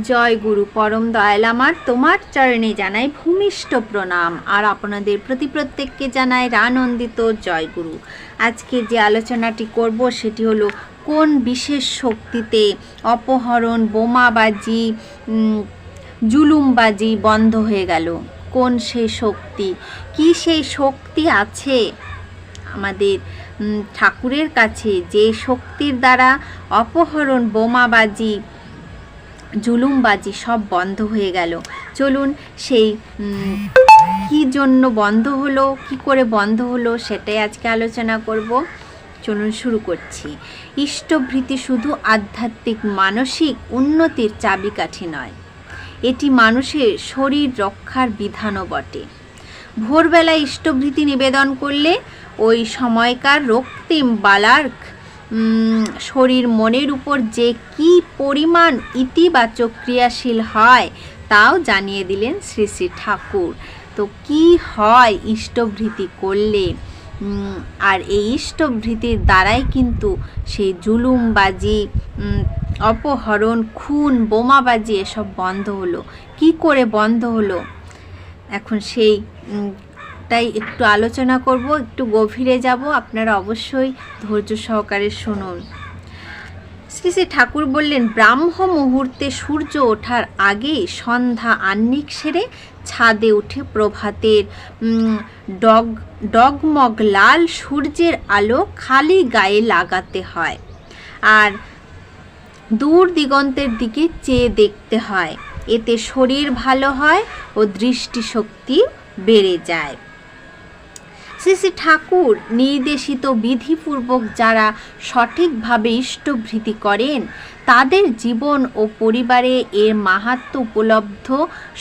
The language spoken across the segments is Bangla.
জয় গুরু, পরম দয়াল আমার। তোমার চরণে জানাই ভূমিষ্ঠ প্রণাম। আর আপনাদের প্রতি প্রত্যেককে জানাই রানন্দিত জয় গুরু। আজকে যে আলোচনাটি করব, সেটি হলো কোন বিশেষ শক্তিতে অপহরণ, বোমাবাজি জুলুমবাজি বন্ধ হয়ে গেল? কোন সেই শক্তি? কি সেই শক্তি আছে আমাদের ঠাকুরের কাছে যে শক্তির দ্বারা অপহরণ, বোমাবাজি জুলুমবাজি সব বন্ধ হয়ে গেল। চলুন সেই কি জন্য বন্ধ হলো, কি করে বন্ধ হলো সেটাই আজকে আলোচনা করব। চলুন শুরু করছি। ইষ্টভৃতি শুধু আধ্যাত্মিক মানসিক উন্নতির চাবিকাঠি নয়, এটি মানুষের শরীর রক্ষার বিধানও বটে। ভোরবেলা ইষ্টভৃতি নিবেদন করলে ওই সময়কার রক্তিম বালার্ক শরীর মনের উপর যে কি পরিমাণ ইতিবাচক ক্রিয়াশীল হয়, তাও জানিয়ে দিলেন শ্রী শ্রী ঠাকুর। তো কি হয় ইষ্টভৃতি করলে? আর এই ইষ্টভৃতির দ্বারাই কিন্তু সেই জুলুমবাজি অপহরণ, খুন, বোমাবাজি এসব বন্ধ হলো। কি করে বন্ধ হলো? এখন সেই তাই একটু আলোচনা করব, একটু গভীরে যাব। আপনারা অবশ্যই ধৈর্য সহকারে শুনুন। শ্রী শ্রী ঠাকুর বললেন, ব্রাহ্ম মুহূর্তে সূর্য ওঠার আগেই সন্ধ্যা আহ্নিক সেরে ছাদে উঠে প্রভাতের ডগ, ডগমগ লাল সূর্যের আলো খালি গায়ে লাগাতে হয় আর দূর দিগন্তের দিকে চেয়ে দেখতে হয়। এতে শরীর ভালো হয় ও দৃষ্টিশক্তি বেড়ে যায়। শ্রী শ্রী ঠাকুর নির্দেশিত বিধিপূর্বক যারা সঠিকভাবে ইষ্টভৃতি করেন, তাদের জীবন ও পরিবারে এর মাহাত্ম উপলব্ধ,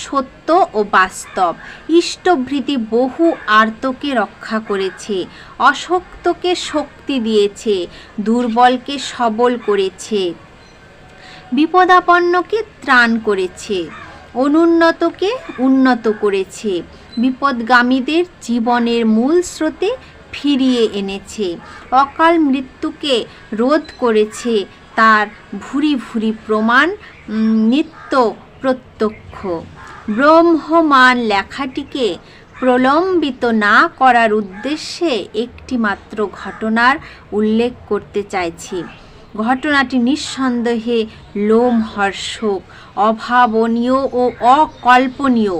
সত্য ও বাস্তব। ইষ্টভৃতি বহু আর্তকে রক্ষা করেছে, অশক্তকে শক্তি দিয়েছে, দুর্বলকে সবল করেছে, বিপদাপন্নকে ত্রাণ করেছে। অনুন্নতকে উন্নত করেছে। বিপদগামীদের জীবনের মূল স্রোতে ফিরিয়ে এনেছে। অকাল মৃত্যুকে রোধ করেছে তার ভুরি ভুরি প্রমাণ নিত্য প্রত্যক্ষ। ব্রহ্মমান লেখাটিকে প্রলম্বিত না করার উদ্দেশ্যে একটি মাত্র ঘটনার উল্লেখ করতে চাইছি। ঘটনাটি নিঃসন্দেহে লোমহর্ষক, অভাবনীয় ও অকল্পনীয়।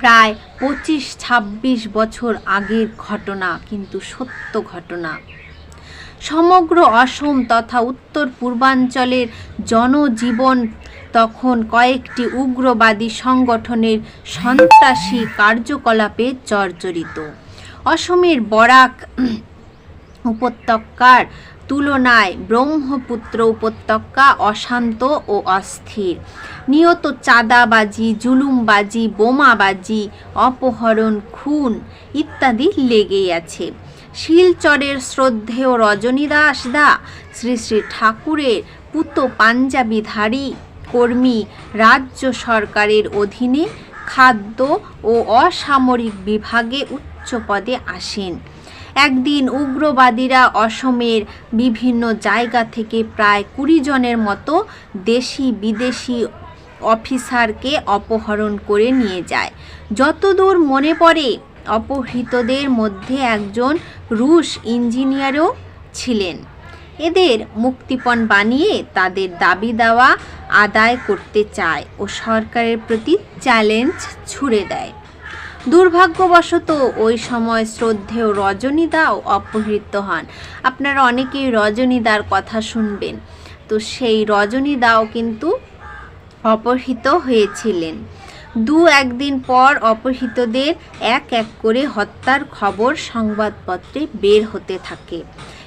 প্রায় পঁচিশ ছাব্বিশ বছর আগের ঘটনা, কিন্তু সত্য ঘটনা। সমগ্র অসম তথা উত্তর পূর্বাঞ্চলের জনজীবন তখন কয়েকটি উগ্রবাদী সংগঠনের সন্ত্রাসী কার্যকলাপে জর্জরিত। অসমের বরাক উপত্যকার তুলনায় ব্রহ্মপুত্র উপত্যকা অশান্ত ও অস্থির। নিয়ত চাঁদাবাজি, জুলুমবাজি, বোমাবাজি, অপহরণ, খুন ইত্যাদি লেগেই আছে। শিলচরের শ্রদ্ধেয় রজনী দাস দা, শ্রী শ্রী ঠাকুরের পুত পাঞ্জাবিধারী কর্মী রাজ্য সরকারের অধীনে খাদ্য ও অসামরিক বিভাগে উচ্চ পদে আসেন। একদিন উগ্রবাদীরা অসমের বিভিন্ন জায়গা থেকে প্রায় কুড়ি জনের মতো দেশি বিদেশি অফিসারকে অপহরণ করে নিয়ে যায়। যতদূর মনে পড়ে, অপহৃতদের মধ্যে একজন রুশ ইঞ্জিনিয়ারও ছিলেন। এদের মুক্তিপণ বানিয়ে তাদের দাবি দেওয়া আদায় করতে চায় ও সরকারের প্রতি চ্যালেঞ্জ ছুড়ে দেয়। দুর্ভাগ্যবশত ওই সময় শ্রদ্ধেয় রজনীদাও অপহৃত হন। আপনারা অনেকেই রজনীদার কথা শুনবেন। তো সেই রজনীদাও কিন্তু অপহৃত হয়েছিলেন। দু একদিন পর অপহৃতদের এক এক করে হত্যার খবর সংবাদপত্রে বের হতে থাকে।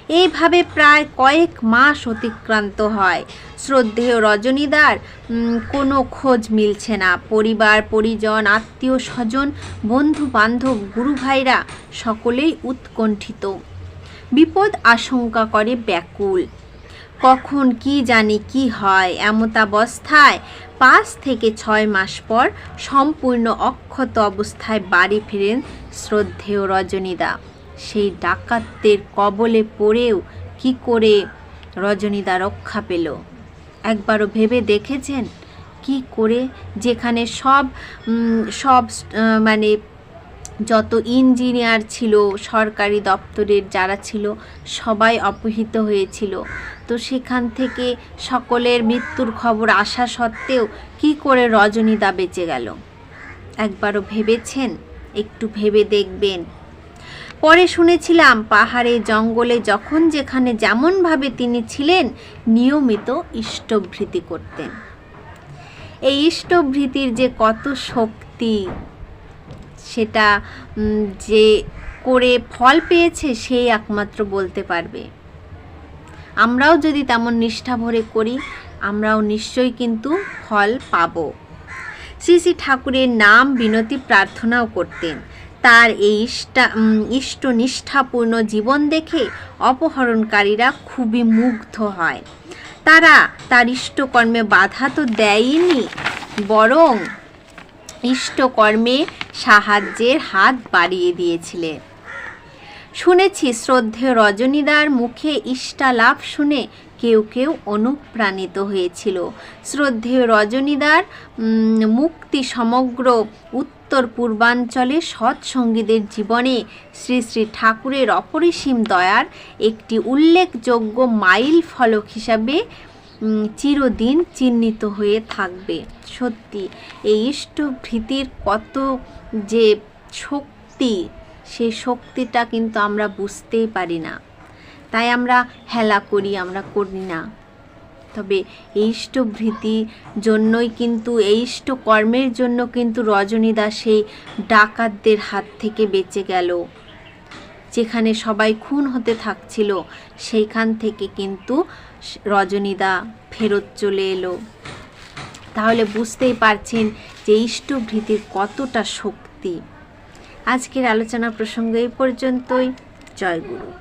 এইভাবে প্রায় কয়েক মাস অতিক্রান্ত হয়। শ্রদ্ধেয় রজনীদার কোনো খোঁজ মিলছে না। পরিবার, পরিজন, আত্মীয় স্বজন বন্ধু বান্ধব গুরু ভাইরা সকলেই উৎকণ্ঠিত। বিপদ আশঙ্কা করে ব্যাকুল। কখন কি জানি কি হয় এমতাবস্থায় পাঁচ থেকে ছয় মাস পর সম্পূর্ণ অক্ষত অবস্থায় বাড়ি ফিরেন শ্রদ্ধেয় রজনীদা। সেই ডাকাতদের কবলে পড়েও কি করে রজনীদা রক্ষা পেল? একবারও ভেবে দেখেছেন? কি করে? যেখানে সব সব মানে যত ইঞ্জিনিয়ার ছিল, সরকারি দপ্তরের যারা ছিল, সবাই অপহৃত হয়েছিল। তো সেখান থেকে সকলের মৃত্যুর খবর আসা সত্ত্বেও কি করে রজনীদা বেঁচে গেল? একবারও ভেবেছেন? একটু ভেবে দেখবেন। পরে শুনেছিলাম, পাহাড়ে, জঙ্গলে যখন যেখানে যেমনভাবে তিনি ছিলেন, নিয়মিত ইষ্টভৃতি করতেন। এই ইষ্টভৃতির যে কত শক্তি, সেটা যে করে ফল পেয়েছে, সেই একমাত্র বলতে পারবে। আমরাও যদি তেমন নিষ্ঠা ভরে করি, আমরাও নিশ্চয়ই কিন্তু ফল পাবো। শ্রী শ্রী ঠাকুরের নাম বিনতি প্রার্থনাও করতেন। তার এই ইষ্টা ইষ্ট নিষ্ঠাপূর্ণ জীবন দেখে অপহরণকারীরা খুবই মুগ্ধ হয়। তারা তার ইষ্টকর্মে বাধা তো দেয়নি, বরং ইষ্টকর্মে সাহায্যের হাত বাড়িয়ে দিয়েছিলেন। শুনেছি শ্রদ্ধেয় রজনীদার মুখে ইষ্টালাভ শুনে কেউ কেউ অনুপ্রাণিত হয়েছিল। শ্রদ্ধেয় রজনীদার মুক্তি সমগ্র উত্তর পূর্বাঞ্চলে সৎসঙ্গীদের জীবনে শ্রী শ্রী ঠাকুরের অপরিসীম দয়ার একটি উল্লেখযোগ্য মাইল ফলক হিসাবে চিরদিন চিহ্নিত হয়ে থাকবে। সত্যি, এই ইষ্টভৃতির কত যে শক্তি সেই শক্তিটা কিন্তু আমরা বুঝতেই পারি না। তাই আমরা হেলা করি, আমরা করি না। তবে ইষ্টভৃতি জন্যই কিন্তু, ইষ্ট কর্মের জন্য কিন্তু রজনীদা সেই ডাকাতদের হাত থেকে বেঁচে গেল। যেখানে সবাই খুন হতে থাকছিল, সেইখান থেকে কিন্তু রজনীদা ফেরত চলে এলো। তাহলে বুঝতেই পারছেন যে ইষ্টভৃতির কতটা শক্তি। আজকের আলোচনা প্রসঙ্গ এই পর্যন্তই। জয় গুরু।